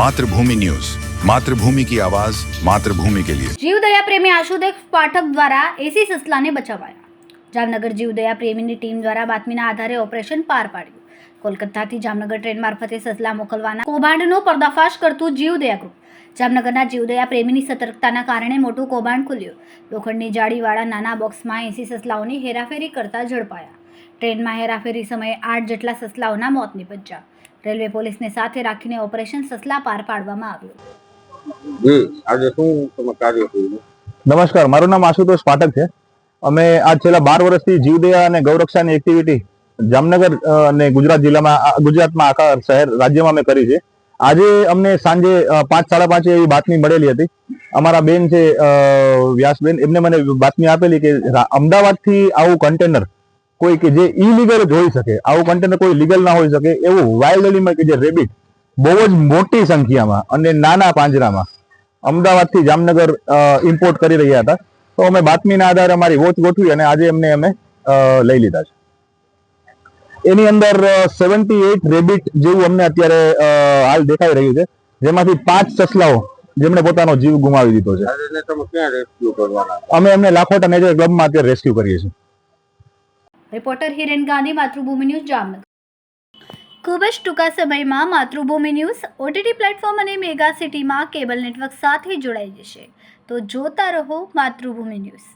Mathrubhumi news Mathrubhumi કી આવાજ માતૃભૂમિ કે લિયે જીવદયા પ્રેમી આશુદેવ પાઠક દ્વારા એસી સસલાને બચાવાયા. જામનગર જીવદયા પ્રેમીની ટીમ દ્વારા બાતમીના આધારે ઓપરેશન પાર પાડ્યું. કોલકાતાથી જામનગર ટ્રેન મારફતે સસલા મોકલવાના કૌભાંડનો પર્દાફાશ કરતું જીવદયા ગ્રુપ જામનગરના જીવદયા પ્રેમીની સતર્કતાના કારણે મોટું કૌભાંડ ખુલ્યું. લોખંડની જાળીવાળા નાના બોક્સમાં એસી સસલાઓની હેરાફેરી કરતા ઝડપાયા. ટ્રેનમાં હેરાફેરી સમયે આઠ જેટલા સસલાઓના મોત નિપજ્યા. રેલવે પોલીસને સાથે રાખીને ઓપરેશન સસલા પાર પાડવામાં આવ્યું. જી આજે શું કાર્ય નમસ્કાર મારું નામ આશુતોષ પાઠક છે. અમે આ છેલ્લા બાર વર્ષથી જીવદયા અને ગૌરક્ષાની એક્ટિવિટી જામનગર અને ગુજરાત જિલ્લામાં ગુજરાતમાં આખા શહેર, રાજ્યમાં અમે કરી છે. આજે અમને સાંજે પાંચ, સાડા પાંચે એવી બાતમી મળેલી હતી. અમારા બેન છે વ્યાસબેન, એમને મને બાતમી આપેલી કે અમદાવાદથી આવું કન્ટેનર કોઈ કે જે ઇલીગલ જ હોઈ શકે, આવું કન્ટેનર કોઈ લીગલ ના હોઈ શકે, એવું વાઇલ્ડ એનિમલ કે જે રેબિટ બહુ જ મોટી સંખ્યામાં અને નાના પાંજરામાં અમદાવાદથી જામનગર ઇમ્પોર્ટ કરી રહ્યા હતા. તો અમે બાતમીના આધારે અમારી વોચ ગોઠવી અને આજે એમને અમે લઈ લીધા છે. એની અંદર સેવન્ટી એઇટ રેબિટ જેવું અમને અત્યારે હાલ દેખાઈ રહ્યું છે. જેમાંથી પાંચ સસલાઓ જેમણે પોતાનો જીવ ગુમાવી દીધો છે. આજે તમે ક્યાં રેસ્ક્યુ કરવાના? અમે એમને લાખોટા નેચર ક્લબમાં અત્યારે રેસ્ક્યુ કરીએ છીએ. Reporter Hiren Gandhi Matrubhumi news Jamnagar. ખૂબ જ ટૂંકા સમયમાં માતૃભૂમિ ન્યૂઝ ઓટીટી પ્લેટફોર્મ અને મેગા સિટીમાં કેબલ નેટવર્ક સાથે જોડાઈ જશે. તો જોતા રહો માતૃભૂમિ ન્યૂઝ.